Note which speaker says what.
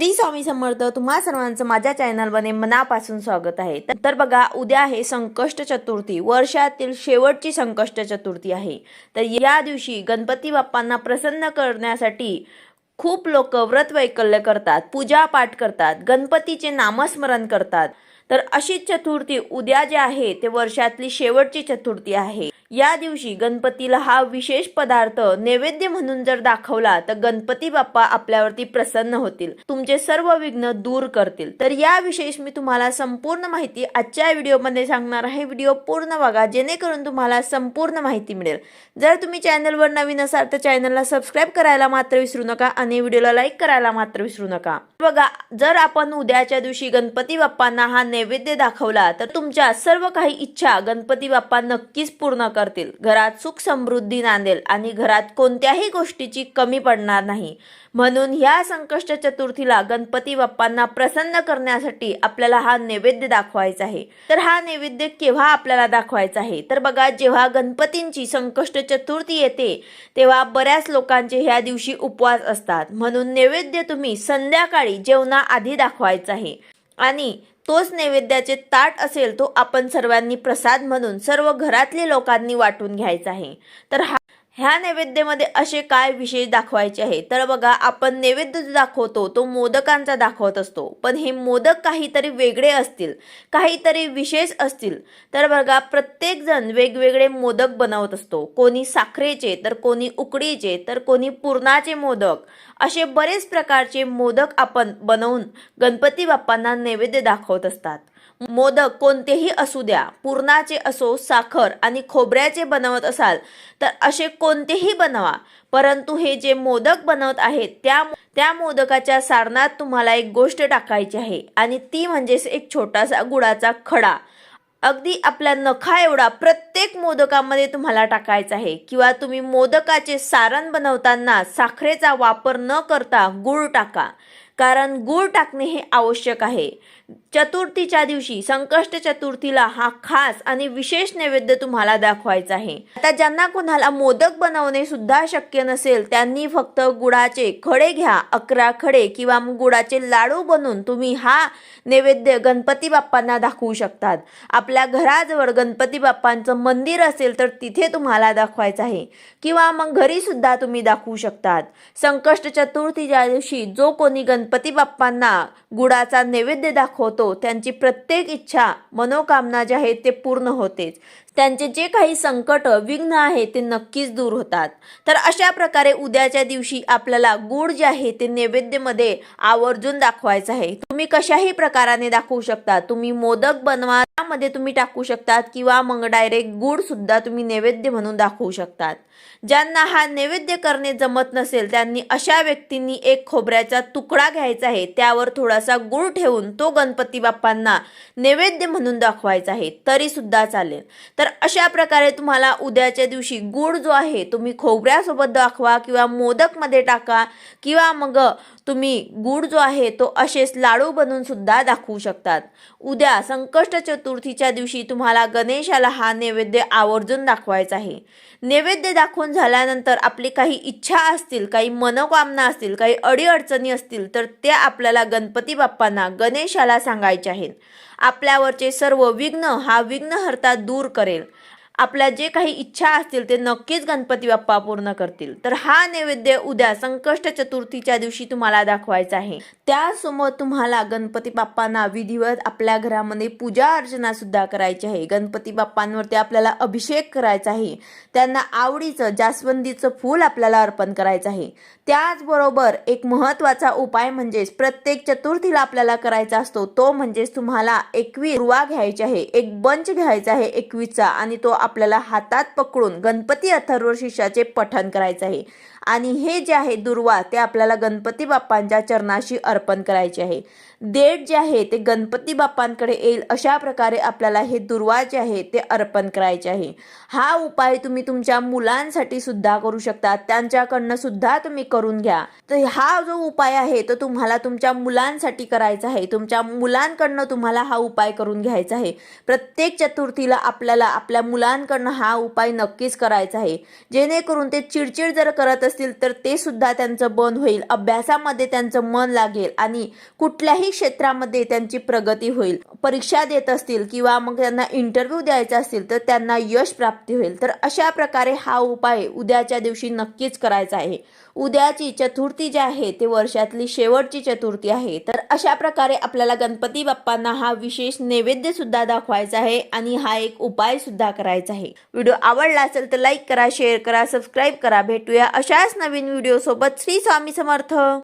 Speaker 1: श्री स्वामी समर्थ तुम्हा सर्वांचं माझ्या चॅनलमध्ये मनापासून स्वागत आहे. तर- तर बघा उद्या आहे संकष्ट चतुर्थी. वर्षातील शेवटची संकष्ट चतुर्थी आहे. तर या दिवशी गणपती बाप्पांना प्रसन्न करण्यासाठी खूप लोक व्रत वैकल्य करतात पूजा पाठ करतात गणपतीचे नामस्मरण करतात. तर अशी चतुर्थी उद्या जे आहे ते वर्षातली शेवटची चतुर्थी आहे. या दिवशी गणपतीला हा विशेष पदार्थ नैवेद्य म्हणून जर दाखवला तर गणपती बाप्पा आपल्यावरती प्रसन्न होतील. तुमचे सर्व विघ्न दूर करतील. तर या विशेष मी तुम्हाला संपूर्ण माहिती आजच्या व्हिडिओमध्ये सांगणार आहे. व्हिडिओ पूर्ण बघा जेणेकरून तुम्हाला संपूर्ण माहिती मिळेल. जर तुम्ही चॅनलवर नवीन असाल तर चॅनलला सबस्क्राईब करायला मात्र विसरू नका आणि व्हिडिओला लाईक करायला मात्र विसरू नका. बघा जर आपण उद्याच्या दिवशी गणपती बाप्पांना हा नैवेद्य दाखवला तर तुमच्या सर्व काही इच्छा गणपती बाप्पा नक्कीच पूर्ण करतील. घरात सुख समृद्धी नांदेल आणि घरात कोणत्याही गोष्टीची कमी पडणार नाही. म्हणून ह्या संकष्ट चतुर्थीला गणपती बाप्पांना प्रसन्न करण्यासाठी आपल्याला हा नैवेद्य दाखवायचा आहे. तर हा नैवेद्य केव्हा आपल्याला दाखवायचा आहे? तर बघा जेव्हा गणपतींची संकष्ट चतुर्थी येते तेव्हा बऱ्याच लोकांचे ह्या दिवशी उपवास असतात. म्हणून नैवेद्य तुम्ही संध्याकाळी जेवणाआधी दाखवायचा आहे. आणि तोच नैवेद्याचे ताट असेल तो आपण सर्वांनी प्रसाद म्हणून सर्व घरातले लोकांनी वाटून घ्यायचा आहे. तर हा ह्या नैवेद्यामध्ये असे काय विशेष दाखवायचे आहे? तर बघा आपण नैवेद्य जो दाखवतो तो मोदकांचा दाखवत असतो. पण हे मोदक काहीतरी वेगळे असतील काहीतरी विशेष असतील. तर बघा प्रत्येकजण वेगवेगळे मोदक बनवत असतो. कोणी साखरेचे तर कोणी उकडीचे तर कोणी पुरणाचे मोदक. असे बरेच प्रकारचे मोदक आपण बनवून गणपती बाप्पांना नैवेद्य दाखवत असतात. मोदक कोणतेही असू द्या पुरणाचे असो साखर आणि खोबऱ्याचे बनवत असाल तर असे कोणतेही बनवा. परंतु हे जे मोदक बनवत आहेत त्या त्या मोदकाच्या सारणात तुम्हाला एक गोष्ट टाकायची आहे आणि ती म्हणजेच एक छोटासा गुळाचा खडा. अगदी आपल्या नखा एवढा प्रत्येक मोदकामध्ये तुम्हाला टाकायचा आहे. किंवा तुम्ही मोदकाचे सारण बनवताना साखरेचा वापर न करता गूळ टाका. कारण गूळ टाकणे हे आवश्यक आहे. चतुर्थीच्या दिवशी संकष्ट चतुर्थीला हा खास आणि विशेष नैवेद्य तुम्हाला दाखवायचा आहे. आता ज्यांना कोणाला मोदक बनवणे सुद्धा शक्य नसेल त्यांनी फक्त गुळाचे खडे घ्या अकरा खडे किंवा गुळाचे लाडू बनवून तुम्ही हा नैवेद्य गणपती बाप्पांना दाखवू शकतात. आपल्या घराजवळ गणपती बाप्पांचं मंदिर असेल तर तिथे तुम्हाला दाखवायचं आहे. किंवा मग घरी सुद्धा तुम्ही दाखवू शकतात. संकष्ट चतुर्थीच्या दिवशी जो कोणी गणपती बाप्पांना गुडाचा नैवेद्य दाखवतो. त्यांची प्रत्येक इच्छा मनोकामना ज्या आहेत ते पूर्ण होतेच. त्यांचे जे काही संकट विघ्न आहे ते नक्कीच दूर होतात. तर अशा प्रकारे उद्याच्या दिवशी आपल्याला गुड जे आहे ते नैवेद्यमध्ये आवर्जून दाखवायचं आहे. तुम्ही कशाही प्रकाराने दाखवू शकता. तुम्ही मोदक बनवा त्यामध्ये तुम्ही टाकू शकतात किंवा मग डायरेक्ट गुड सुद्धा तुम्ही नैवेद्य म्हणून दाखवू शकतात. ज्यांना हा नैवेद्य करणे जमत नसेल त्यांनी अशा व्यक्तींनी एक खोबऱ्याचा तुकडा घ्यायचा आहे. त्यावर थोडासा गुळ ठेवून तो गणपती बाप्पांना नैवेद्य म्हणून दाखवायचा आहे. तरी सुद्धा चालेल. तर अशा प्रकारे तुम्हाला उद्याच्या दिवशी गुळ जो आहे तुम्ही खोबऱ्यासोबत दाखवा किंवा मोदकमध्ये टाका किंवा मग तुम्ही गुळ जो आहे तो असेच लाडू बनवून सुद्धा दाखवू शकतात. उद्या संकष्ट चतुर्थीच्या दिवशी तुम्हाला गणेशाला हा नैवेद्य आवर्जून दाखवायचा आहे. नैवेद्य दाखवून झाल्यानंतर आपली काही इच्छा असतील काही मनोकामना असतील काही अडीअडचणी असतील तर त्या आपल्याला गणपती बाप्पांना गणेशाला सांगायचे आहेत. आपल्यावरचे सर्व विघ्न हा विघ्नहर्ता दूर करेल. आपल्या जे काही इच्छा असतील ते नक्कीच गणपती बाप्पा पूर्ण करतील. तर हा नैवेद्य उद्या संकष्ट चतुर्थीच्या दिवशी तुम्हाला दाखवायचा आहे. त्यासमोर तुम्हाला गणपती बाप्पांना विधिवत आपल्या घरामध्ये पूजा अर्चना सुद्धा करायची आहे. गणपती बाप्पांवरती आपल्याला अभिषेक करायचा आहे. त्यांना आवडीचं जास्वंदीचं फूल आपल्याला अर्पण करायचं आहे. त्याचबरोबर एक महत्त्वाचा उपाय म्हणजेच प्रत्येक चतुर्थीला आपल्याला करायचा असतो तो म्हणजेच तुम्हाला एकवीस रुवा घ्यायची आहे. एक बंच घ्यायचा आहे एकवीसचा आणि तो आपल्याला हातात पकडून गणपती अथर्व शीर्षाचे पठण करायचं आहे. आणि हे जे आहे दुर्वा ते आपल्याला गणपती बाप्पांच्या चरणाशी अर्पण करायचे आहे. देठ जे आहे ते गणपती बाप्पांकडे येईल अशा प्रकारे आपल्याला हे दुर्वा जे आहे ते अर्पण करायचे आहे. हा उपाय तुम्ही तुमच्या मुलांसाठी सुद्धा करू शकता त्यांच्याकडनं सुद्धा तुम्ही करून घ्या. तर हा जो उपाय आहे तो तुम्हाला तुमच्या मुलांसाठी करायचा आहे. तुमच्या मुलांकडनं तुम्हाला हा उपाय करून घ्यायचा आहे. प्रत्येक चतुर्थीला आपल्याला आपल्या मुलांकडनं हा उपाय नक्कीच करायचा आहे. जेणेकरून ते चिडचिड जर करत असतील असतील तर ते सुद्धा त्यांचं बंद होईल. अभ्यासामध्ये त्यांचं मन लागेल आणि कुठल्याही क्षेत्रामध्ये त्यांची प्रगती होईल. परीक्षा देत असतील किंवा मग त्यांना इंटरव्ह्यू द्यायचा असतील तर त्यांना यश प्राप्ती होईल. तर अशा प्रकारे हा उपाय उद्याच्या दिवशी नक्कीच करायचा आहे. उद्याची चतुर्थी जी आहे ते वर्षातली शेवटची चतुर्थी आहे. तर अशा प्रकारे आपल्याला गणपती बाप्पांना हा विशेष नैवेद्य सुद्धा दाखवायचा आहे आणि हा एक उपाय सुद्धा करायचा आहे. व्हिडिओ आवडला असेल तर लाईक करा शेअर करा सबस्क्राईब करा. भेटूया अशा अशाच नवीन व्हिडिओ सोबत श्री स्वामी समर्थ.